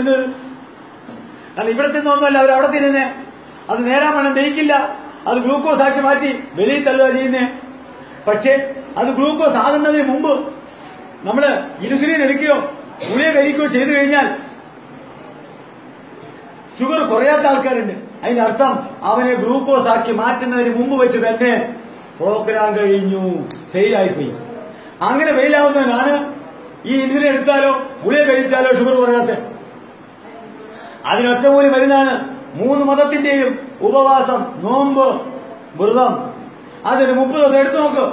ഇടുന്നത് കാരണം ഇവിടെ തിന്നൊന്നുമല്ല അവർ അവിടെ തിന്നുന്നേ. അത് നേരാൻ വേണം ദഹിക്കില്ല അത് ഗ്ലൂക്കോസ് ആക്കി മാറ്റി വെളിയിൽ തള്ളുക ചെയ്യുന്നേ. പക്ഷേ അത് ഗ്ലൂക്കോസ് ആകുന്നതിന് മുമ്പ് നമ്മൾ ഇൻസുലിൻ എടുക്കുകയോ ഗുളിക കഴിക്കുകയോ ചെയ്തു കഴിഞ്ഞാൽ ഷുഗർ കുറയാത്ത ആൾക്കാരുണ്ട്. അർത്ഥം അവനെ ഗ്ലൂക്കോസ് ആക്കി മാറ്റുന്നതിന് മുമ്പ് വെച്ച് തന്നെ പ്രോഗ്രാം കഴിഞ്ഞു ഫെയിലായിപ്പോയി അങ്ങനെ ഫെയിലാവുന്നവനാണ് ഈ ഇൻസുലിൻ എടുത്താലോ ഗുളിക കഴിച്ചാലോ ഷുഗർ കുറയാത്ത അതിനൊറ്റ പോലും വരുന്നതാണ് മൂന്ന് മതത്തിന്റെയും ഉപവാസം നോമ്പ് വ്രതം. അതിന് മുപ്പത് ദിവസം എടുത്തു നോക്ക്.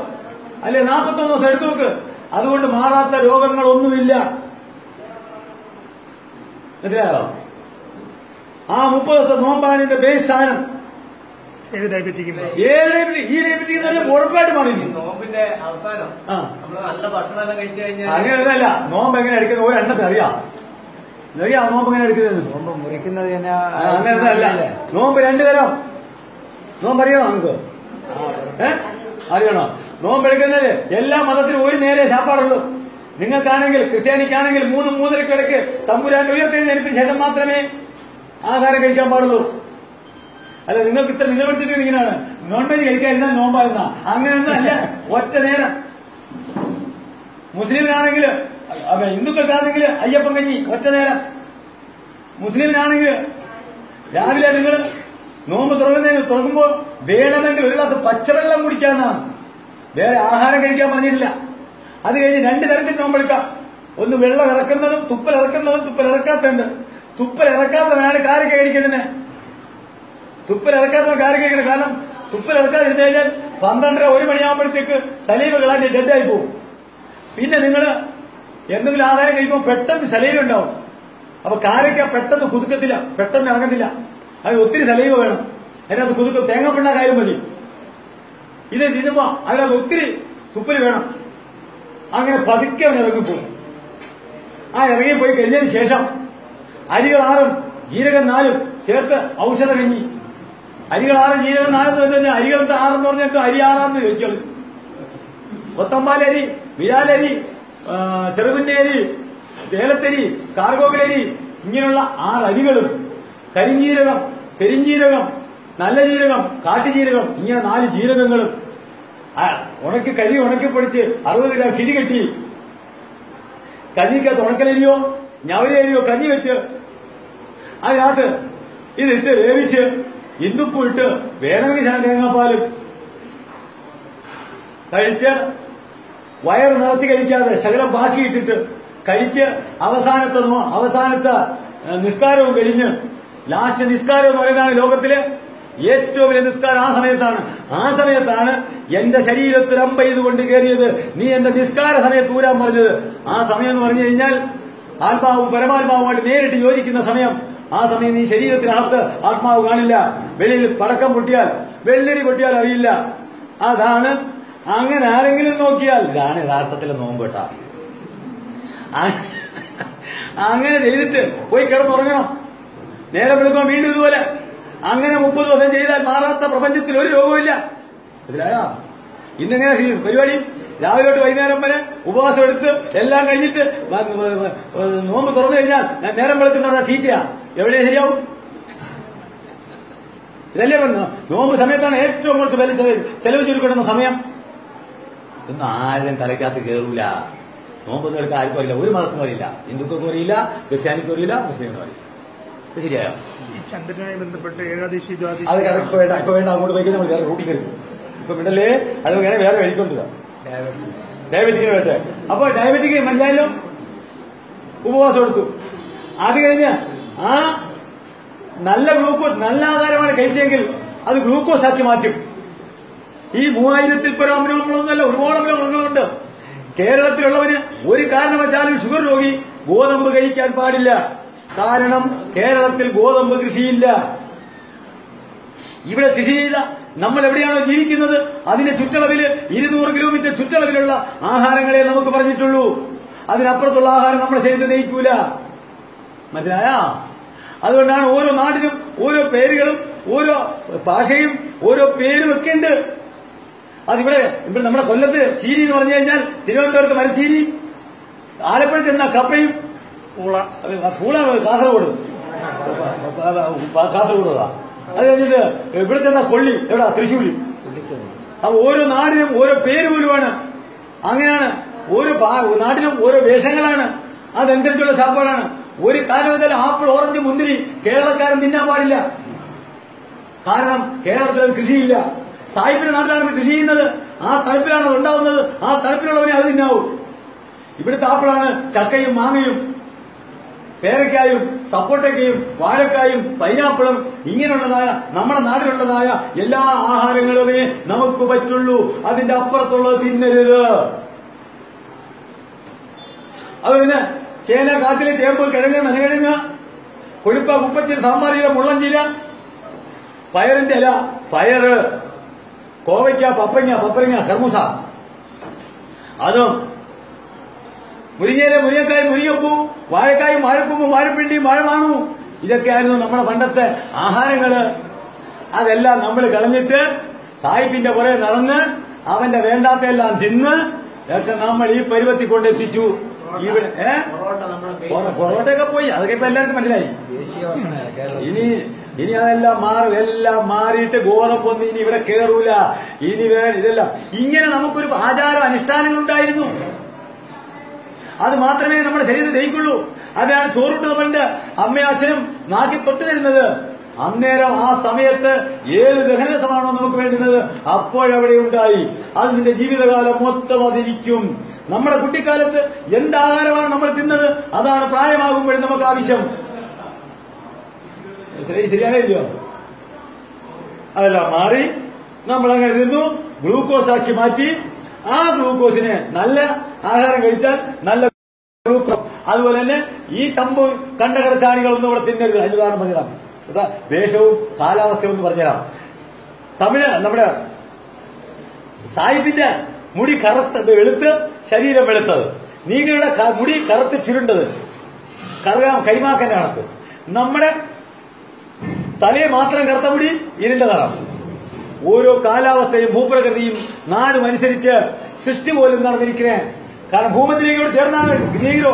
അല്ലെ നാൽപ്പത്തൊന്ന് ദിവസം എടുത്തു നോക്ക്. അതുകൊണ്ട് മാറാത്ത രോഗങ്ങളൊന്നുമില്ല. മനസ്സിലായോ? ആ മുപ്പത് ദിവസം നോമ്പാണ് ഇതിന്റെ ബേസ് സാധനം ഏത് അല്ല ഏത് ഈ ഡയബറ്റിക് തന്നെ ഉറപ്പായിട്ട് മാറിയിരിക്കും നോമ്പിന്റെ അവസാനം നല്ല ഭക്ഷണം കഴിച്ചു കഴിഞ്ഞാൽ അങ്ങനെയൊന്നല്ല നോമ്പ് എങ്ങനെ എടുക്കുന്നത് ഒരു എണ്ണത്തെ അറിയാം അറിയാം. നോമ്പ് എങ്ങനെ എടുക്കുന്നത്. നോമ്പ് മുറിക്കുന്നത് അങ്ങനത്തെ അല്ല. നോമ്പ് രണ്ടു തരം. നോമ്പ് അറിയണോ നമുക്ക് അറിയണോ? നോമ്പ് എടുക്കുന്നത് എല്ലാ മതത്തിലും ഒരു നേരെ ശാപ്പാടുള്ളൂ നിങ്ങൾക്കാണെങ്കിൽ ക്രിസ്ത്യാനിക്കാണെങ്കിൽ മൂന്ന് മൂന്നരക്കിടക്ക് തമ്പുരാന്റെ ഉയർത്തെഴുന്നേൽപ്പിന് ശേഷം മാത്രമേ ആഹാരം കഴിക്കാൻ പാടുള്ളൂ. അല്ല നിങ്ങൾക്ക് ഇത്ര നിലപെടുത്തിട്ട് ഇങ്ങനെയാണ്. നോൺ വെജ് കഴിക്കാതിരുന്ന നോമ്പായിരുന്ന അങ്ങനെയൊന്നും അല്ല. ഒറ്റ നേരം. മുസ്ലിമിനാണെങ്കിൽ ഹിന്ദുക്കൾക്കാണെങ്കിൽ അയ്യപ്പൻ കഞ്ഞി ഒറ്റ നേരം. മുസ്ലിമിനാണെങ്കിൽ രാവിലെ നിങ്ങൾ നോമ്പ് തുറക്കുന്നതിന് തുറക്കുമ്പോൾ വേണമെങ്കിൽ ഒരു ഗ്ലാസ് പച്ചവെള്ളം കുടിക്കാന്നാണ് വേറെ ആഹാരം കഴിക്കാൻ പറഞ്ഞിട്ടില്ല. അത് കഴിഞ്ഞ് രണ്ട് തരത്തിൽ നോമ്പെടുക്കാം ഒന്ന് വെള്ളം ഇറക്കുന്നതും തുപ്പൽ ഇറക്കുന്നതും തുപ്പൽ ഇറക്കാത്തുണ്ട് തുപ്പൽ ഇറക്കാത്തവനാണ് കാരക്ക കഴിക്കേണ്ടത്. തുപ്പൽ ഇറക്കാത്തവൻ കാരക്ക കഴിക്കണം. കാരണം തുപ്പൽ ഇറക്കാതിരുന്നു കഴിഞ്ഞാൽ പന്ത്രണ്ടര ഒരു മണിയാകുമ്പോഴത്തേക്ക് സലീവ് കളാന്റെ ഡെഡായി പോകും. പിന്നെ നിങ്ങൾ എന്തെങ്കിലും ആഹാരം കഴിക്കുമ്പോൾ പെട്ടെന്ന് സലൈവ് ഉണ്ടാവും. അപ്പൊ കാരയ്ക്ക പെട്ടെന്ന് കുതുക്കത്തില്ല പെട്ടെന്ന് ഇറങ്ങത്തില്ല. അത് ഒത്തിരി സലൈവ് വേണം. അതിനകത്ത് കുതുക്കും തേങ്ങ പിണ്ണ കാര്യം മതി. ഇത് തിന്നുമ്പോ അതിനകത്ത് ഒത്തിരി തുപ്പൽ വേണം. അങ്ങനെ പതുക്കെ അവൻ ഇറങ്ങിപ്പോകും. ആ ഇറങ്ങിപ്പോയി കഴിഞ്ഞതിന് ശേഷം അരികൾ ആറും ജീരകം നാലും ചേർത്ത് ഔഷധ കഞ്ഞി. അരികൾ ആറ് ജീരകം നാലും എന്ന് പറഞ്ഞാൽ അരികൾ ആറെന്ന് പറഞ്ഞിട്ട് അരി ആറാന്ന് ചോദിച്ചോളൂ. കൊത്തമ്പാലരി വിഴാലരി അരി വേലത്തരി കാർഗോഗലരി ഇങ്ങനെയുള്ള ആറ് അരികളും കരിഞ്ജീരകം പെരിഞ്ജീരകം നല്ല ജീരകം കാട്ടുജീരകം ഇങ്ങനെ നാല് ജീരകങ്ങളും ഉണക്കി കരി ഉണക്കി പൊടിച്ച് അറുപത് ഗ്രാം കിരി കെട്ടി. കഞ്ഞിക്കകത്ത് ഉണക്കലരിയോ ഞവരരിയോ കഞ്ഞി വെച്ച് അതിനകത്ത് ഇതിട്ട് വേവിച്ച് ഇന്ദുപ്പും ഇട്ട് വേണമെങ്കിൽ ഞാൻ തേങ്ങാപ്പാലും കഴിച്ച് വയറ് നിറച്ച് കഴിക്കാതെ ശകലം ബാക്കിയിട്ടിട്ട് കഴിച്ച് അവസാനത്തെ അവസാനത്തെ നിസ്കാരവും കഴിഞ്ഞ് ലാസ്റ്റ് നിസ്കാരം എന്ന് പറയുന്നതാണ് ലോകത്തിൽ ഏറ്റവും വലിയ നിസ്കാരം ആ സമയത്താണ്. ആ സമയത്താണ് എന്റെ ശരീരത്തിൽ അമ്പ ചെയ്തുകൊണ്ട് കയറിയത്. നീ എന്റെ നിസ്കാര സമയത്ത് ഊരാൻ പറഞ്ഞത്. ആ സമയം എന്ന് പറഞ്ഞു കഴിഞ്ഞാൽ ആത്മാവും പരമാത്മാവുമായിട്ട് നേരിട്ട് യോജിക്കുന്ന സമയം. ആ സമയം നീ ശരീരത്തിനകത്ത് ആത്മാവ് കാണില്ല. വെളിയിൽ പടക്കം പൊട്ടിയാൽ വെള്ളടി പൊട്ടിയാൽ അറിയില്ല. അതാണ് അങ്ങനെ ആരെങ്കിലും നോക്കിയാൽ ഇതാണ് യഥാർത്ഥത്തിലെ നോമ്പ് കേട്ടാ. അങ്ങനെ ചെയ്തിട്ട് പോയി കിടന്നുറങ്ങണം. നേരെ വെളുക്കുമ്പോൾ വീണ്ടും ഇതുപോലെ. അങ്ങനെ മുപ്പത് ദിവസം ചെയ്താൽ മാറാത്ത പ്രപഞ്ചത്തിൽ ഒരു രോഗവുമില്ല. മനസ്സിലായോ? ഇന്നെങ്ങനെ പരിപാടി? രാവിലെ തൊട്ട് വൈകുന്നേരം വരെ ഉപവാസം എടുത്ത് എല്ലാം കഴിഞ്ഞിട്ട് നോമ്പ് തുറന്നു കഴിഞ്ഞാൽ ഞാൻ നേരം വെളുക്കുന്ന തീറ്റയാ. എവിടെ ശരിയാവും? ഇതല്ലേ നോമ്പ് സമയത്താണ് ഏറ്റവും കൂടുതൽ ചെലവ് ചുരുക്കിടുന്ന സമയം. ഇതൊന്നും ആരുടെയും തലയ്ക്കകത്ത് കയറൂല നോമ്പ് എടുക്കാൻ ആർക്കും അറിയില്ല. ഒരു മതത്തിനും അറിയില്ല. ഹിന്ദുക്കൾക്കും അറിയില്ല ക്രിസ്ത്യാനിക്കും അറിയില്ല മുസ്ലിമിനും അറിയില്ല. ശരിയായോ? ചന്ദ്രനുമായി ബന്ധപ്പെട്ട് ഏകാദശി വേണ്ട ഇപ്പൊ വേണ്ട. അങ്ങോട്ട് പോയി നമ്മൾ വേറെ റൂട്ടിൽ കയറി. ഇപ്പൊ വിടല്ലേ അത് വേണേ വേറെ വഴിക്കൊണ്ടുവരാ ഡയബറ്റിക്കിന് വേണ്ടേ? അപ്പൊ ഡയബറ്റിക് മനസ്സിലായല്ലോ? ഉപവാസം എടുത്തു. അത് കഴിഞ്ഞ് ആ നല്ല ഗ്ലൂക്കോസ് നല്ല ആഹാരമാണ് കഴിച്ചെങ്കിൽ അത് ഗ്ലൂക്കോസ് ആക്കി മാറ്റും. ഈ മൂവായിരത്തിൽ പരം അമിനോങ്ങളൊന്നുമല്ല ഒരുപാട് അമിനോങ്ങളുണ്ട് കേരളത്തിലുള്ളവന് ഒരു കാരണവശാലും ഷുഗർ രോഗി ഗോതമ്പ് കഴിക്കാൻ പാടില്ല. കാരണം കേരളത്തിൽ ഗോതമ്പ് കൃഷിയില്ല. ഇവിടെ കൃഷി ചെയ്ത നമ്മൾ എവിടെയാണോ ജീവിക്കുന്നത്? അതിന്റെ ചുറ്റളവിൽ ഇരുന്നൂറ് കിലോമീറ്റർ ചുറ്റളവിലുള്ള ആഹാരങ്ങളെ നമുക്ക് പറഞ്ഞിട്ടുള്ളൂ. അതിനപ്പുറത്തുള്ള ആഹാരം നമ്മുടെ ശരീരത്തെ ദഹിക്കൂല. മനസ്സിലായ? അതുകൊണ്ടാണ് ഓരോ നാടിനും ഓരോ പേരുകളും ഓരോ ഭാഷയും ഓരോ പേരും ഒക്കെ ഉണ്ട്. അതിവിടെ ഇവിടെ നമ്മുടെ കൊല്ലത്ത് ചീരി എന്ന് പറഞ്ഞു കഴിഞ്ഞാൽ തിരുവനന്തപുരത്ത് മരച്ചീരി ആലപ്പുഴത്ത് എന്നാ കപ്പയും പൂള പൂള കാസർഗോഡ്. കാസർഗോഡാ അത് കഴിഞ്ഞിട്ട് ഇവിടുത്തെ ചെന്ന കൊള്ളി എവിടാ? തൃശ്ശൂര്. അപ്പൊ ഓരോ നാടിനും ഓരോ പേര് പോലുമാണ്. അങ്ങനെയാണ് ഓരോ നാട്ടിലും ഓരോ വേഷങ്ങളാണ്. അതനുസരിച്ചുള്ള സാപ്പാടാണ്. ഒരു കാരണവശാൽ ആപ്പിൾ ഓറഞ്ച് മുന്തിരി കേരളക്കാരൻ തിന്നാൻ പാടില്ല. കാരണം കേരളത്തിൽ കൃഷിയില്ല. സായിപ്പിന്റെ നാട്ടിലാണ് കൃഷി ചെയ്യുന്നത്. ആ തണുപ്പിലാണ് ഉണ്ടാവുന്നത്. ആ തണുപ്പിലുള്ളവനെ അത് തിന്നാവും. ഇവിടുത്തെ ആപ്പിളാണ് ചക്കയും മാങ്ങയും പേരക്കായും സപ്പോട്ടയ്ക്കയും വാഴക്കായും പൈനാപ്പിളും ഇങ്ങനെയുള്ളതായ നമ്മുടെ നാട്ടിലുള്ളതായ എല്ലാ ആഹാരങ്ങളുമേ നമുക്ക് പറ്റുള്ളൂ. അതിന്റെ അപ്പുറത്തുള്ളത് തിന്നരുത്. അത് പിന്നെ ചേന കാത്തിലെ ചേമ്പ് കിഴങ്ങ് നനകിഴങ്ങ് കൊഴുപ്പ കുപ്പച്ചീര സാമ്പാറീര മുള്ളഞ്ചീര പയറിന്റെ ഇല പയറ്. കോവയ്ക്ക പപ്പങ്ങ പപ്പരങ്ങ കർമുസ അതും. മുരിങ്ങയിലെ മുരിങ്ങക്കായ മുരിങ്ങപ്പൂ വാഴക്കായും വാഴപ്പൂവും വാഴപ്പിണ്ടിയും വാഴമാണു. ഇതൊക്കെയായിരുന്നു നമ്മുടെ പണ്ടത്തെ ആഹാരങ്ങൾ. അതെല്ലാം നമ്മൾ കളഞ്ഞിട്ട് സായിപ്പിന്റെ പുറകെ നടന്ന് അവന്റെ വേണ്ടാത്തെല്ലാം തിന്ന് ഒക്കെ നമ്മൾ ഈ പരുവത്തി കൊണ്ടെത്തിച്ചു. ഇവിടെ ഏഹ് പൊറോട്ടയൊക്കെ പോയി. അതൊക്കെ ഇപ്പൊ എല്ലാവർക്കും മനസ്സിലായി. ഇനി ഇനി അതെല്ലാം മാറും. എല്ലാം മാറിയിട്ട് ഗോതമ്പൊന്നും ഇനി ഇവിടെ കേറൂല. ഇനി വേണം ഇതെല്ലാം. ഇങ്ങനെ നമുക്കൊരു ആചാര അനുഷ്ഠാനങ്ങൾ ഉണ്ടായിരുന്നു. അത് മാത്രമേ നമ്മുടെ ശരീരത്തിൽ ദഹിക്കുള്ളൂ. അതിനാണ് ചോറിട്ട് നമ്മളുടെ അമ്മയും അച്ഛനും നാക്കി തൊട്ട് തരുന്നത്. അന്നേരം ആ സമയത്ത് ഏത് ദഹനരസമാണോ നമുക്ക് വേണ്ടുന്നത്? അപ്പോഴവിടെ ഉണ്ടായി. അത് നിന്റെ ജീവിതകാലം മൊത്തം അതിരിക്കും. നമ്മുടെ കുട്ടിക്കാലത്ത് എന്താഹാരമാണ് നമ്മൾ തിന്നത്? അതാണ് പ്രായമാകുമ്പോഴും നമുക്ക് ആവശ്യം. ശരി ശരിയായില്ലയോ? അതെല്ലാം മാറി. നമ്മൾ അങ്ങനെ തിന്നു ഗ്ലൂക്കോസ് ആക്കി മാറ്റി. ആ ഗ്ലൂക്കോസിനെ നല്ല ആഹാരം കഴിച്ചാൽ നല്ല ഗ്ലൂക്കോസ്. അതുപോലെ തന്നെ ഈ ചമ്പ് കണ്ടകടച്ചാണികളൊന്നും ഇവിടെ തിന്നരുത്. അതിന് ഉദാഹരണം പറഞ്ഞുതരാം. വേഷവും കാലാവസ്ഥയും ഒന്ന് പറഞ്ഞുതരാം. തമിഴ് നമ്മുടെ സാഹിബിന്റെ മുടി കറുത്ത വെളുത്ത് ശരീരം വെളുത്തത്. നീങ്ങളുടെ മുടി കറുത്ത് ചുരുണ്ടത്. കറുകാം കൈമാക്കന്റെ നമ്മുടെ തലയെ മാത്രം കറുത്ത മുടി ഇരുണ്ട നിറം ഓരോ കാലാവസ്ഥയും ഭൂപ്രകൃതിയും നാടും അനുസരിച്ച് സൃഷ്ടി പോലും നടന്നിരിക്കണേ. കാരണം ഭൂമത്തിലേക്കോട് ചേർന്നാണ് ഗ്രീഗോ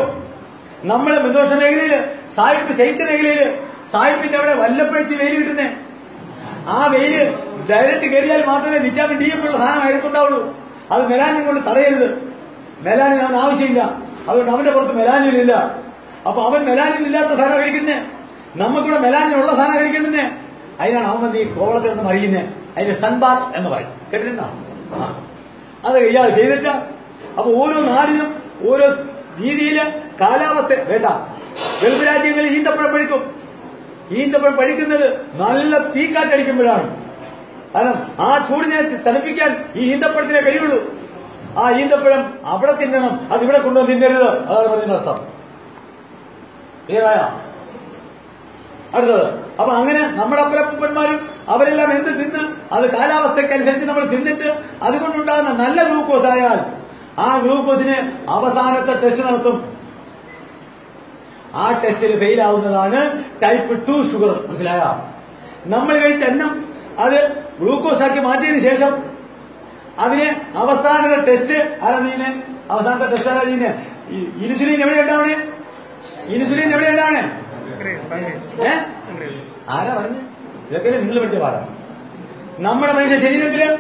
നമ്മളെ മിതോഷ മേഖലയിൽ സായിപ്പ് ശൈത്യ മേഖലയിൽ സായിപ്പിന്റെ അവിടെ വല്ലപ്പഴിച്ച് വെയിൽ കിട്ടുന്നേ. ആ വെയിൽ ഡയറക്റ്റ് കയറിയാൽ മാത്രമേ വിറ്റാമിൻ ഡി ഒക്കെ ഉള്ള സാധനം അകത്തുണ്ടാവുള്ളൂ അത് മെലാനിൻ കൊണ്ട് തടയരുത്. മെലാനിൻ അവൻ ആവശ്യമില്ല. അതുകൊണ്ട് അവന്റെ പുറത്ത് മെലാനിൻ ഇല്ല. അപ്പൊ അവൻ മെലാനിൻ ഇല്ലാത്ത സാധനം കഴിക്കുന്നേ. നമുക്കിവിടെ മെലാനിൻ ഉള്ള സാധനം കഴിക്കേണ്ടുന്നേ. അതിനാണ് അവൻ ഈ കോവളത്തിൽ നിന്ന് അറിയുന്നത് അതിന് സൺബാത്ത് എന്ന് പറയും. കേട്ടിട്ടുണ്ടോ. അത് ഇയാൾ ചെയ്തിട്ട അപ്പൊ ഓരോ നാടിനും ഓരോ രീതിയിൽ കാലാവസ്ഥ വേണ്ട. ഗൾഫ് രാജ്യങ്ങളിൽ ഈന്തപ്പഴം പഴിക്കും. ഈന്തപ്പഴം പഴിക്കുന്നത് നല്ല തീക്കാറ്റടിക്കുമ്പോഴാണ്. കാരണം ആ ചൂടിനെ തണുപ്പിക്കാൻ ഈ ഈന്തപ്പഴത്തിനെ കഴിയുള്ളൂ. ആ ഈന്തപ്പഴം അവിടെ തിന്നണം അത് ഇവിടെ കൊണ്ടുവന്ന് തിന്നരുത്. അതാണ് അതിന്റെ അർത്ഥം. ക്ലിയറായോ അടുത്തത്. അപ്പൊ അങ്ങനെ നമ്മുടെ അപ്പലപ്പന്മാരും അവരെല്ലാം എന്ത് തിന്ന്? അത് കാലാവസ്ഥക്കനുസരിച്ച് നമ്മൾ തിന്നിട്ട് അതുകൊണ്ടുണ്ടാകുന്ന നല്ല ഗ്ലൂക്കോസ് ആയാൽ ആ ഗ്ലൂക്കോസിന് അവസാനത്തെ ടെസ്റ്റ് നടത്തും. ആ ടെസ്റ്റിൽ ഫെയിൽ ആവുന്നതാണ് ടൈപ്പ് ടു ഷുഗർ മനസ്സിലായോ? നമ്മൾ കഴിച്ച അന്നം അത് ഗ്ലൂക്കോസ് ആക്കി മാറ്റിയതിനു ശേഷം അതിന് അവസാനത്തെ ടെസ്റ്റ് ആരാ നീനെ അവസാനത്തെ ടെസ്റ്റ് ആരാ നീനെ ഇൻസുലിൻ എവിടെ ഉണ്ടാവണേ? ഇൻസുലിൻ എവിടെ ഉണ്ടാവണേ? ഏ. ആരാ പറഞ്ഞു? ഇതൊക്കെ നിങ്ങൾ പഠിച്ച പാഠം? നമ്മുടെ മനുഷ്യ ശരീരത്തിൽ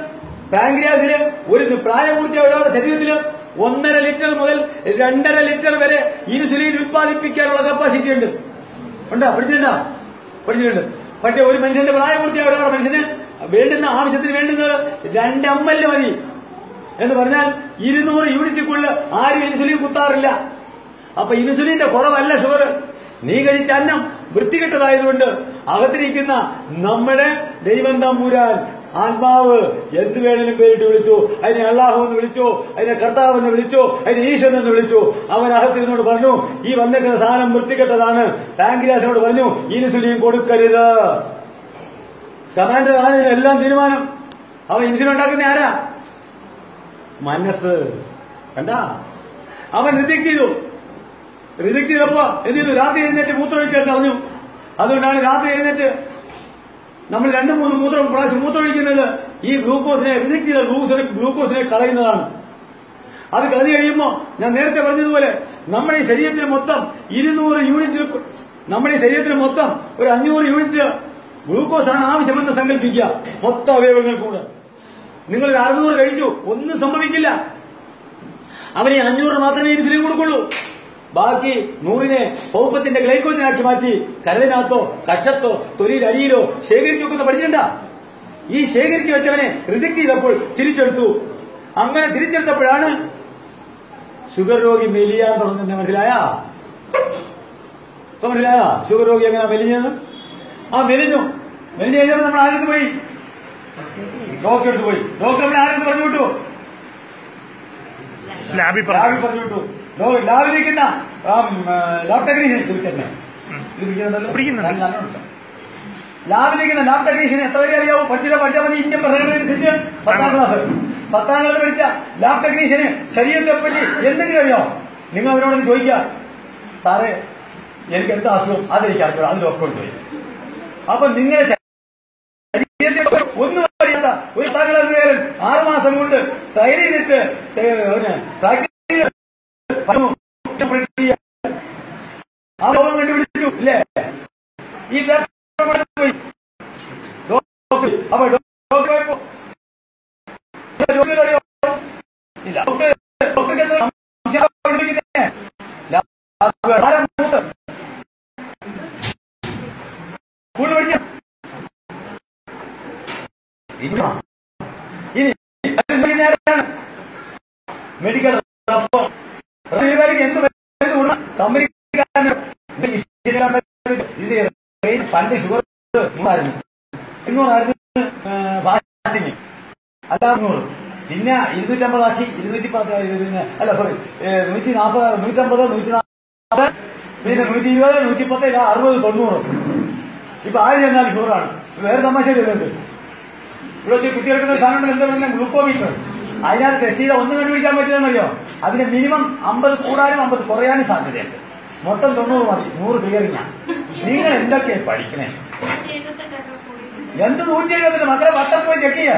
പാങ്ക്രിയാസിൽ ഒരു പ്രായപൂർത്തിയായ ഒരാളുടെ ശരീരത്തിൽ ഒന്നര ലിറ്റർ മുതൽ രണ്ടര ലിറ്റർ വരെ ഇൻസുലിൻ ഉത്പാദിപ്പിക്കാനുള്ള കപ്പാസിറ്റി ഉണ്ട്. ഉണ്ടോ? പഠിച്ചിട്ടുണ്ടോ? പഠിച്ചിട്ടുണ്ട്. പക്ഷേ ഒരു മനുഷ്യന്റെ പ്രായപൂർത്തിയായ ഒരാളുടെ മനുഷ്യന് വേണ്ടുന്ന ആവശ്യത്തിന് വേണ്ടുന്നത് രണ്ട് എം എൽ മതി. എന്ന് പറഞ്ഞാൽ ഇരുന്നൂറ് യൂണിറ്റിക്കുള്ളിൽ ആരും ഇൻസുലിൻ കുത്താറില്ല. അപ്പൊ ഇൻസുലിന്റെ കുറവല്ല ഷുഗർ നീ കഴിച്ച അന്നം വൃത്തികെട്ടതായതുകൊണ്ട് അകത്തിരിക്കുന്ന നമ്മുടെ ദൈവം തമ്പുരാൻ ആത്മാവ് എന്ത് വേണേലും പേരിട്ട് വിളിച്ചു. അതിനെ അള്ളാഹു എന്ന് വിളിച്ചു അതിനെ കർത്താവ് എന്ന് വിളിച്ചു അതിനെ ഈശ്വരൻ എന്ന് വിളിച്ചു. അവൻ അകത്തിരുന്നോട് പറഞ്ഞു ഈ വന്നിരിക്കുന്ന സാധനം വൃത്തികെട്ടതാണ്. പാങ്ക്രിയാസിനോട് പറഞ്ഞു ഇൻസുലിൻ കൊടുക്കരുത്. കമാൻഡർ ആണ് എല്ലാം തീരുമാനം. അവൻ ഇൻസുലിൻ ഉണ്ടാക്കുന്ന ആരാ? മനസ്സ് കണ്ട? അവൻ റിജക്ട് ചെയ്തു. റിജക്ട് ചെയ്തപ്പോ എന്ത് ചെയ്തു? രാത്രി എഴുന്നേറ്റ് മൂത്രമൊഴിച്ചാൽ കളഞ്ഞു. അതുകൊണ്ടാണ് രാത്രി എഴുന്നേറ്റ് നമ്മൾ രണ്ടു മൂന്ന് മൂത്രം പ്രാവശ്യം മൂത്രമൊഴിക്കുന്നത് ഈ ഗ്ലൂക്കോസിനെ റിജക്ട് ചെയ്ത ഗ്ലൂക്കോസിനെ ഗ്ലൂക്കോസിനെ കളയുന്നതാണ്. അത് കളഞ്ഞു കഴിയുമ്പോൾ ഞാൻ നേരത്തെ പറഞ്ഞതുപോലെ നമ്മുടെ ഈ ശരീരത്തിന് മൊത്തം ഇരുന്നൂറ് യൂണിറ്റ് നമ്മുടെ ഈ ശരീരത്തിന് മൊത്തം ഒരു അഞ്ഞൂറ് യൂണിറ്റ് ഗ്ലൂക്കോസ് ആണ് ആവശ്യമെന്ന് സങ്കല്പിക്കുക. മൊത്തം അവയവങ്ങൾ കൂടെ. നിങ്ങൾ ഒരു അറുന്നൂറ് കഴിച്ചു. ഒന്നും സംഭവിക്കില്ല. അവന് അഞ്ഞൂറ് മാത്രമേ ഇൻസുലിൻ കൊടുക്കുള്ളൂ. ബാക്കി നൂറിനെ പൗപ്പത്തിന്റെ ഗ്ലൈക്കോജനാക്കി മാറ്റി കരളിനകത്തോ കക്ഷത്തോ തൊലിയിൽ അടിയിലോ ശേഖരിച്ചു വെക്കുന്ന. പഠിച്ചിട്ടുണ്ടാ? ഈ ശേഖരിച്ചു വെച്ചവനെ റിജക്ട് ചെയ്തപ്പോൾ തിരിച്ചെടുത്തു. അങ്ങനെ തിരിച്ചെടുത്തപ്പോഴാണ് ഷുഗർ രോഗി മെലിയാൻ തുടങ്ങുന്നത് മനസ്സിലായ? ഇപ്പൊ മനസ്സിലായ? ഷുഗർ രോഗി എങ്ങനെ മെലിഞ്ഞത്? ആ മെലിഞ്ഞു. മെലിഞ്ഞു കഴിഞ്ഞപ്പോൾ നമ്മൾ ആരെടുത്ത് പോയി? ഡോക്ടർ എടുത്ത് പോയി. ഡോക്ടർ നമ്മളെ ആരെടുത്ത് പറഞ്ഞു വിട്ടു? ലാബിൽ പറഞ്ഞു വിട്ടു. ലാബിലിരിക്കുന്ന ലാബ് ടെക്നീഷ്യൻസ് ഇത് പിടിക്കുന്നുണ്ടല്ലോ ലാബിലിരിക്കുന്ന ലാബ് ടെക്നീഷ്യൻ എത്ര വരെ അറിയാവോ? പഠിച്ചിട്ട് പഠിച്ചാൽ മതി ഇന്ത്യൻ ഭരണഘടനയനുസരിച്ച് പത്താം ക്ലാസ്. പത്താം ക്ലാസ് പഠിച്ച ലാബ് ടെക്നീഷ്യന് ശരീരത്തെ പറ്റി എന്തെങ്കിലും അറിയാമോ നിങ്ങൾ അവരോട് ചോദിക്കുക. സാറേ എനിക്ക് എന്ത് അസുഖം? അതെനിക്ക് അറിയാം അത് ഡോക്ടറോട് ചോദിക്കും. അപ്പൊ നിങ്ങളെ ഒന്നും അറിയാത്ത ഒരു താങ്കളുകാരൻ ആറുമാസം കൊണ്ട് തൈര് ചെയ്തിട്ട് പ്രാക്ടീസ് ആ രോഗം കണ്ടുപിടിച്ചു. ഇല്ലേ. ഈ പോയി അപ്പൊ അറിയോ ഇല്ല ഡോക്ടർ ഡോക്ടർക്ക് എന്താ സംശയം കണ്ടുപിടിക്കുന്നേ? ലാ- ആരാ മൂത്ത്? സ്കൂളിൽ പഠിച്ച ഇനി ഇനി അത് നേരെയാണ് മെഡിക്കൽ റബ്ബർ ഇവർക്ക് എന്ത് മരുന്ന് കൊടുക്കണം? കമ്പനിക്കാരന് ഇത് വിശ്വസിക്കാൻ ഇതിന്റെ റേറ്റ് പണ്ട് ഷുഗർ നൂറായിരുന്നു ഇരുന്നൂറായിരുന്നു ഫാസ്റ്റിങ് അല്ല നൂറ് പിന്നെ ഇരുന്നൂറ്റമ്പതാക്കി ഇരുന്നൂറ്റി പത്ത് പിന്നെ അല്ല സോറി നൂറ്റി നാൽപ്പത് നൂറ്റമ്പത് നൂറ്റി നാൽപ്പത് പിന്നെ നൂറ്റി ഇരുപത് നൂറ്റി പത്ത് ഇല്ല അറുപത് തൊണ്ണൂറ്. ഇപ്പൊ ആര് ചെന്നാലും ഷുഗറാണ്. വേറെ തമാശ വരുന്നത് ഇവിടെ വെച്ച് കുട്ടികൾക്ക് സാധനം എന്താ പറയുക ഗ്ലൂക്കോമീറ്റർ. അതിനകത്ത് ടെസ്റ്റ് ചെയ്താൽ ഒന്ന് കണ്ടുപിടിക്കാൻ പറ്റില്ലെന്നറിയോ? അതിന് മിനിമം അമ്പത് കൂടാനും അമ്പത് കുറയാനും സാധ്യതയുണ്ട്. മൊത്തം തൊണ്ണൂറ് മതി നൂറ് ക്ലിയറിങ് നിങ്ങൾ എന്തൊക്കെ പഠിക്കണേ എന്ത് നൂറ്റി എഴുപത്തിന് മക്കളെ പത്തൊക്കെ പോയി ചെക്ക് ചെയ്യാ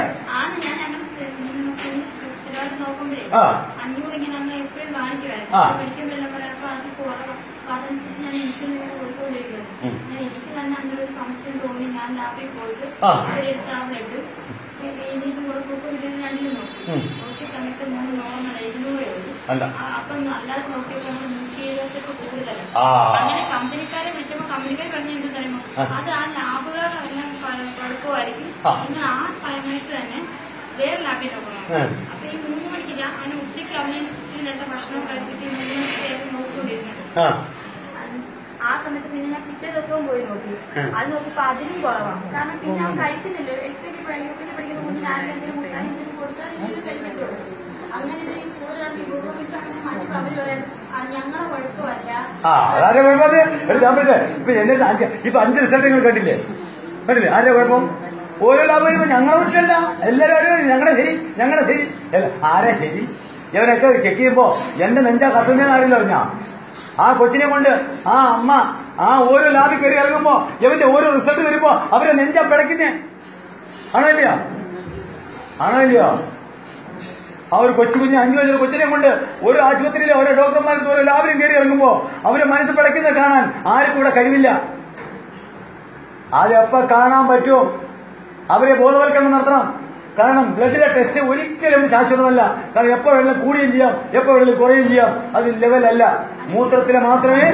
ആ. അല്ല. അപ്പം അല്ലാതെ നോക്കിയപ്പോൾ നമ്മൾ നൂറ്റി എഴുപത്തെട്ട് കൂടുതലാണ് അങ്ങനെ കമ്പനിക്കാരെ വിളിച്ചപ്പോൾ കമ്പനിക്കാർ പറഞ്ഞ എന്ത് തരുമോ ആ. അത് ആ ലാബുകാരെല്ലാം കുഴപ്പമായിരിക്കും ആ. പിന്നെ ആ സമയത്ത് തന്നെ വേറെ ലാബിൽ നോക്കണം. അപ്പൊ ഈ മൂന്ന് മണിക്ക് ഞാൻ അവന് ഉച്ചയ്ക്ക് അവന് നേരത്തെ ഭക്ഷണം കഴിച്ചിട്ട് മൂന്ന് മണിക്ക് നോക്കിക്കൊണ്ടിരുന്നത്. ആ. സമയത്ത് പിന്നെ ഞാൻ പിറ്റേ ദിവസവും പോയി നോക്കി. അത് നോക്കിയപ്പോ അതിനും കുറവാണ്. കാരണം പിന്നെ അവൻ കഴിക്കുന്നില്ല L K G U K G പഠിക്കുന്ന കുഞ്ഞിന് ആരെങ്കിലും കൊടുത്താൽ കഴിക്കത്തുള്ളൂ. അങ്ങനെ "ആ, അതാരെ കുഴപ്പമില്ലേ ഇപ്പൊ എന്റെ അഞ്ച് ഇപ്പൊ അഞ്ച് റിസൾട്ട് നിങ്ങൾ കണ്ടില്ലേ? കണ്ടില്ലേ? ആരുടെ കുഴപ്പം? ഓരോ ലാഭം വരുമ്പോ ഞങ്ങളെ വീട്ടിലല്ല എല്ലാവരും ഞങ്ങളുടെ ശരി ഞങ്ങളുടെ ശരി അല്ല ആരെ ശരി ഇവരൊക്കെ ചെക്ക് ചെയ്യുമ്പോ എന്റെ നെഞ്ചാ കത്തുന്നതെന്ന് ആരെങ്കിലും ആ കൊച്ചിനെ കൊണ്ട് ആ അമ്മ ആ ഓരോ ലാബിൽ കയറി ഇറങ്ങുമ്പോ ഇവന്റെ ഓരോ റിസൾട്ട് വരുമ്പോ അവരെ നെഞ്ചാ പിടയ്ക്കുന്നേ. ആണോ ഇല്ലയോ? ആണോ ഇല്ലയോ? ആ ഒരു കൊച്ചു കുഞ്ഞ് അഞ്ചു വയസ്സുള്ള കൊച്ചിനെ കൊണ്ട് ഒരു ആശുപത്രിയിലെ ഓരോ ഡോക്ടർമാർക്ക് ഓരോ ലാബിലും കയറി ഇറങ്ങുമ്പോ അവരെ മനസ്സ് പിടയ്ക്കുന്നത് കാണാൻ ആർക്കും ഇവിടെ കഴിവില്ല. അതെപ്പ കാണാൻ പറ്റും. അവരെ ബോധവൽക്കരണം നടത്തണം. കാരണം ബ്ലഡിലെ ടെസ്റ്റ് ഒരിക്കലും ശാശ്വതമല്ല. കാരണം എപ്പോ വെള്ളം കൂടുകയും ചെയ്യാം. എപ്പോ വെള്ളം കുറയുകയും ചെയ്യാം. അത് ലെവലല്ല. മൂത്രത്തിലെ മാത്രമേ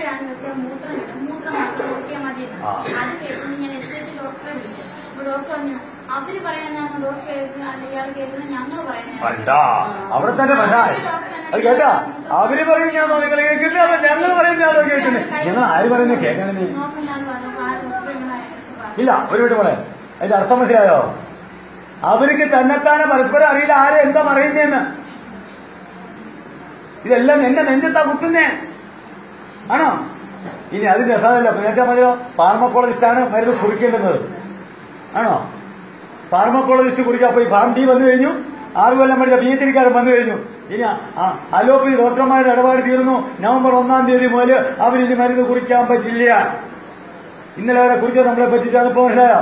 ആ വെച്ചാൽ മൂത്രം കിട്ടും മൂത്രം മാത്രം നോക്കിയാൽ മതി എന്ന്. ആ. അത് കേൾക്കുന്നു ഞാൻ എസ് ഐ ടി ഡോക്ടറെ വിളിച്ചു അപ്പൊ ഡോക്ടർ പറഞ്ഞു അവർ പറയാനാണ് ഡോക്ടർ കേൾക്കുന്നത് ഇയാൾ കേൾക്കുന്നത് ഞങ്ങൾ പറയുന്നത് അവിടെ തന്നെ പ്രശ്നമായി അത് കേട്ടാ? അവർ പറയും ഞാൻ നിങ്ങൾ കേൾക്കുന്നത് അപ്പൊ ഞങ്ങൾ പറയുന്നത് ഞാനോ കേൾക്കുന്നത് നിങ്ങൾ ആര് പറയുന്നത് കേൾക്കണേ ഇല്ല ഒരു മിനിറ്റ് പറയാം അതിന്റെ അർത്ഥം മനസ്സിലായോ? അവർക്ക് തന്നെത്താനെ പരസ്പരം അറിയില്ല. ആരെ എന്താ പറയുന്നേന്ന്. ഇതെല്ലാം എന്റെ നെഞ്ചത്താ കുത്തുന്നേ. ആണോ? ഇനി അതിന്റെ രസമല്ല നേരത്തെ പറഞ്ഞോ ഫാർമക്കോളജിസ്റ്റാണ് മരുന്ന് കുറിക്കേണ്ടുന്നത്. ആണോ? ഫാർമക്കോളജിസ്റ്റ് കുറിക്കാൻ പോയി ഫാം ഡി വന്നു കഴിഞ്ഞു. ആറ് കൊല്ലം പഠിച്ച പി എച്ച് ഡിക്കാരൻ വന്നു കഴിഞ്ഞു. ഇനി ആ അലോപ്പതി ഡോക്ടർമാരുടെ ഇടപാട് തീർന്നു നവംബർ ഒന്നാം തീയതി മുതൽ അവരിനി മരുന്ന് കുറിക്കാൻ പറ്റില്ല. ഇന്നലെ വരെ കുറിച്ചോ നമ്മളെ പറ്റിച്ചാൽ ഇപ്പൊ മനസ്സിലായോ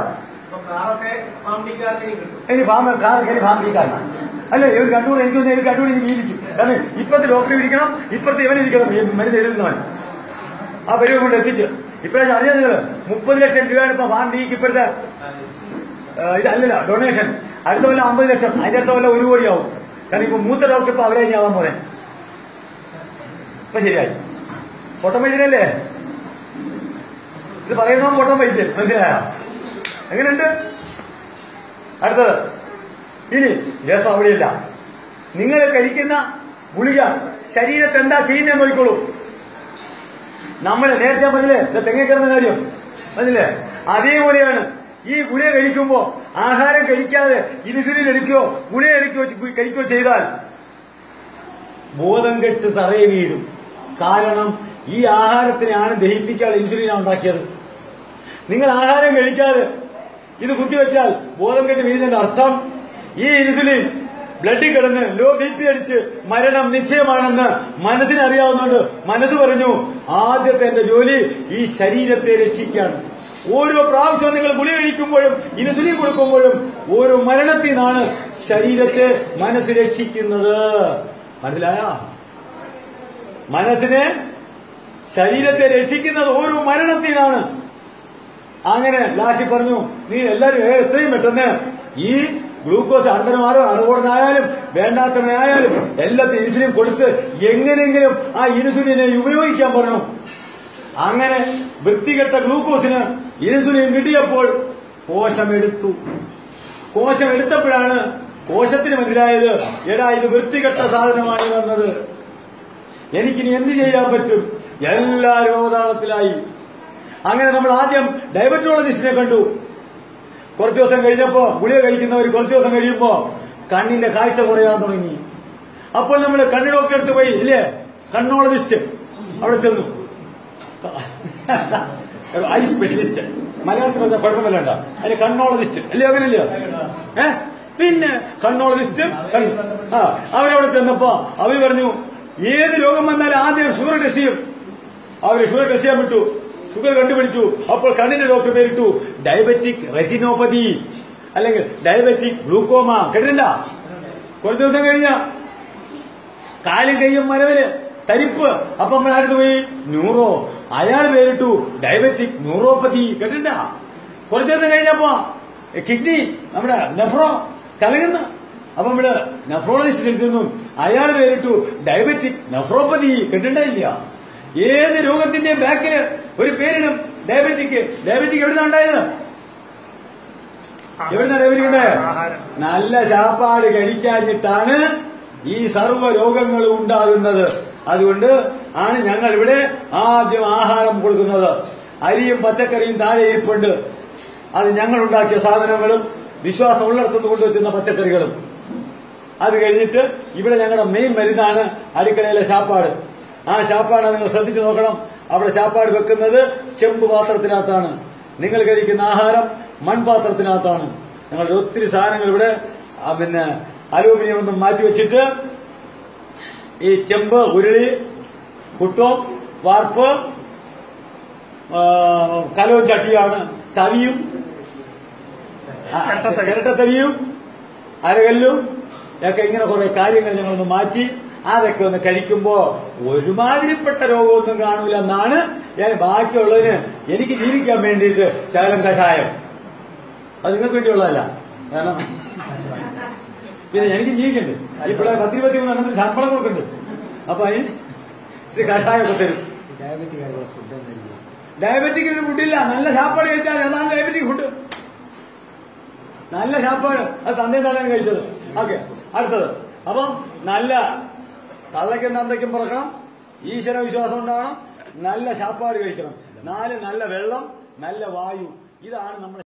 ഇനി ഫാം കാറൊക്കെ ഇനി ഫാമിലിക്കാരനാണ് അല്ല? ഇവർ കണ്ടുകൂടെ? എനിക്ക് തോന്നുന്നു ഇവർ കണ്ടുകൂടെ എനിക്ക് വീതിക്കും കാരണം ഇപ്പത്തെ ഡോക്ടർ ഇരിക്കണം ഇപ്പത്തെ ഇവനിരിക്കണം ഇരിക്കണം മരുന്ന് എഴുതുന്നവൻ. ആ പരിപാടി കൊണ്ട് എത്തിച്ച്. ഇപ്പോഴേ അറിയാം നിങ്ങൾ? മുപ്പത് ലക്ഷം രൂപയാണ് ഇപ്പൊ ഫാമിലിക്ക് ഇപ്പോഴത്തെ ഇതല്ലല്ല ഡൊണേഷൻ അടുത്ത കൊല്ലം അമ്പത് ലക്ഷം. അതിന്റെ അടുത്ത കൊല്ലം ഒരു കോടിയാവും. കാരണം ഇപ്പൊ മൂത്ത ഡോക്ടർ ഇപ്പൊ അവരെ ആവാൻ പോലെ ഇപ്പൊ ശരിയായി. പൊട്ടം വൈദ്യനല്ലേ? ഇത് പറയുന്ന പൊട്ടം വൈദ്യൻ. മനസ്സിലായോ? എങ്ങനെയുണ്ട്? അടുത്തത്. ഇനി രസം അവിടെയില്ല. നിങ്ങൾ കഴിക്കുന്ന ഗുളിക ശരീരത്തെ എന്താ നോക്കിക്കോളൂ. നമ്മൾ നേരത്തെ പറഞ്ഞില്ലേ? തെങ്ങി കാര്യം. പറഞ്ഞില്ലേ? അതേപോലെയാണ് ഈ ഗുളിക കഴിക്കുമ്പോ ആഹാരം കഴിക്കാതെ ഇൻസുലിൻ എടുക്കുകയോ ഗുളിക എടുക്കുകയോ കഴിക്കോ ചെയ്താൽ ബോധം കെട്ട് തറയെ വീഴും. കാരണം ഈ ആഹാരത്തിനെയാണ് ദഹിപ്പിക്കാൻ ഇൻസുലിനാണ് ഉണ്ടാക്കിയത്. നിങ്ങൾ ആഹാരം കഴിക്കാതെ ഇത് കുത്തിവെച്ചാൽ ബോധം കെട്ട് വീഴുന്നതിന്റെ അർത്ഥം ഈ ഇൻസുലിൻ ബ്ലഡിൽ കിടന്ന് ലോ ബി പി അടിച്ച് മരണം നിശ്ചയമാണെന്ന് മനസ്സിന് അറിയാവുന്നതുകൊണ്ട് മനസ്സ് പറഞ്ഞു ആദ്യത്തെ എന്റെ ജോലി ഈ ശരീരത്തെ രക്ഷിക്കാണ് ഓരോ പ്രാവശ്യം നിങ്ങൾ ഗുളി കഴിക്കുമ്പോഴും ഇൻസുലിൻ കൊടുക്കുമ്പോഴും ഓരോ മരണത്തിൽ നിന്നാണ് ശരീരത്തെ മനസ്സ് രക്ഷിക്കുന്നത്. മനസ്സിലായ? മനസ്സിനെ ശരീരത്തെ രക്ഷിക്കുന്നത് ഓരോ മരണത്തിൽ നിന്നാണ്. അങ്ങനെ ലാസ്റ്റ് പറഞ്ഞു നീ എല്ലാരും എത്രയും പെട്ടെന്ന് ഈ ഗ്ലൂക്കോസ് അണ്ടനമാരോ അണുകൂടനായാലും വേണ്ടാത്തവനായാലും എല്ലാത്തിനും ഇൻസുലിൻ കൊടുത്ത് എങ്ങനെയെങ്കിലും ആ ഇൻസുലിനെ ഉപയോഗിക്കാൻ പറഞ്ഞു അങ്ങനെ വൃത്തികെട്ട ഗ്ലൂക്കോസിന് ഇൻസുലിൻ കിട്ടിയപ്പോൾ കോശമെടുത്തു. കോശം എടുത്തപ്പോഴാണ് കോശത്തിന് മനസ്സിലായത് എടാ ഇത് വൃത്തികെട്ട സാധനമായി വന്നത്. എനിക്കിനി എന്ത് ചെയ്യാൻ പറ്റും? എല്ലാ രോഗതാളത്തിലായി അങ്ങനെ നമ്മൾ ആദ്യം ഡയബറ്റോളജിസ്റ്റിനെ കണ്ടു. കുറച്ചു ദിവസം കഴിഞ്ഞപ്പോ ഗുളിക കഴിക്കുന്നവർ കുറച്ചു ദിവസം കഴിയുമ്പോ കണ്ണിന്റെ കാഴ്ച കുറയാൻ തുടങ്ങി. അപ്പോൾ നമ്മൾ കണ്ണു എടുത്ത് പോയി ഇല്ലേ? കണ്ണോളജിസ്റ്റ്. അവിടെ ചെന്നു. Eye specialist. മലയാളത്തിൽ വെച്ചാൽ കുഴപ്പമില്ലണ്ട അതിന് കണ്ണോളജിസ്റ്റ്. അല്ലേ അങ്ങനെയല്ലേ ഏ? പിന്നെ കണ്ണോളജിസ്റ്റ് കണ്ണു. ആ അവരവിടെ ചെന്നപ്പോ അവർ പറഞ്ഞു ഏത് രോഗം വന്നാലും ആദ്യം ഷുഗർ ടെസ്റ്റ് ചെയ്യും. അവർ ഷുഗർ ടെസ്റ്റ് ചെയ്യാൻ വിട്ടു. ഷുഗർ കണ്ടുപിടിച്ചു. അപ്പോൾ കണ്ണിന്റെ ഡോക്ടർ പേരിട്ടു ഡയബറ്റിക് റെറ്റിനോപ്പതി അല്ലെങ്കിൽ ഡയബറ്റിക് ഗ്ലൂക്കോമ കേട്ടിട്ടുണ്ട? കുറച്ച് ദിവസം കഴിഞ്ഞ കാലും കയ്യും മരവിൽ തരിപ്പ്. അപ്പൊ നമ്മൾ ആരുടെ പോയി? ന്യൂറോ. അയാൾ പേരിട്ടു ഡയബറ്റിക് ന്യൂറോപ്പതി കേട്ടിട്ട കുറച്ച് ദിവസം കഴിഞ്ഞപ്പോ കിഡ്നി നമ്മുടെ നെഫ്രോ കലങ്ങുന്ന. അപ്പൊ നമ്മൾ നെഫ്രോളജിസ്റ്റ് എഴുതുന്നു അയാൾ പേരിട്ടു ഡയബറ്റിക് നെഫ്രോപ്പതി കേട്ടിട്ടില്ല ഏത് രോഗത്തിന്റെയും ബാക്കിന് ഒരു പേരിടും ഡയബറ്റിക് ഡയബറ്റിക് എവിടുന്ന ഉണ്ടായത്? എവിടുന്ന ഡയബറ്റിക് ഉണ്ടായത്. നല്ല ചാപ്പാട് കഴിക്കാഞ്ഞിട്ടാണ് ഈ സർവ രോഗങ്ങളും ഉണ്ടാകുന്നത്. അതുകൊണ്ട് ആണ് ഞങ്ങൾ ഇവിടെ ആദ്യം ആഹാരം കൊടുക്കുന്നത്. അരിയും പച്ചക്കറിയും താഴെ ഇരിപ്പുണ്ട്. അത് ഞങ്ങൾ ഉണ്ടാക്കിയ സാധനങ്ങളും വിശ്വാസം ഉള്ളിടത്തുനിന്ന് കൊണ്ടുവച്ചിരുന്ന പച്ചക്കറികളും. അത് കഴിഞ്ഞിട്ട് ഇവിടെ ഞങ്ങളുടെ മെയിൻ മരുന്നാണ് അടുക്കളയിലെ ശാപ്പാട് ആ ശാപ്പാട് നിങ്ങൾ ശ്രദ്ധിച്ചു നോക്കണം. അവിടെ ചാപ്പാട് വെക്കുന്നത് ചെമ്പ് പാത്രത്തിനകത്താണ്. നിങ്ങൾ കഴിക്കുന്ന ആഹാരം മൺപാത്രത്തിനകത്താണ്. ഞങ്ങളുടെ ഒത്തിരി സാധനങ്ങൾ ഇവിടെ പിന്നെ അലൂമിനിയം ഒന്നും മാറ്റിവെച്ചിട്ട് ഈ ചെമ്പ് ഉരുളി കുട്ടോം വാർപ്പ് കലോ ചട്ടിയാണ് തവിയും ഇരട്ടത്തവിയും അരകല്ലും ഒക്കെ ഇങ്ങനെ കുറെ കാര്യങ്ങൾ ഞങ്ങളൊന്ന് മാറ്റി അതൊക്കെ ഒന്ന് കഴിക്കുമ്പോ ഒരുമാതിരിപ്പെട്ട രോഗമൊന്നും കാണൂല എന്നാണ് ഞാൻ ബാക്കിയുള്ളതിന് എനിക്ക് ജീവിക്കാൻ വേണ്ടിയിട്ട് ശകലം കഷായം. അത് നിങ്ങൾക്ക് വേണ്ടിയുള്ളതല്ല. കാരണം പിന്നെ എനിക്ക് ജീവിക്കണ്ട്. പിള്ളേർ പത്തിരുപത്തി മൂന്ന് എണ്ണത്തിന് ശമ്പളം കൊടുക്കുന്നുണ്ട് അപ്പൊ അതിന് ഇച്ചിരി കഷായമൊക്കെ തരും. ഡയബറ്റിക് ഒരു ഫുഡില്ല നല്ല ശാപ്പാട് കഴിച്ചാൽ അതാണ് ഡയബറ്റിക് ഫുഡ് നല്ല ശാപ്പാട്. അത് തന്നെ തന്നെയാണ് കഴിച്ചത്. ഓക്കെ അടുത്തത്. അപ്പം നല്ല തള്ളയ്ക്കും തന്തയ്ക്കും പറക്കണം. ഈശ്വര വിശ്വാസം ഉണ്ടാവണം. നല്ല ശാപ്പാട് കഴിക്കണം. നാല് നല്ല വെള്ളം നല്ല വായു. ഇതാണ് നമ്മുടെ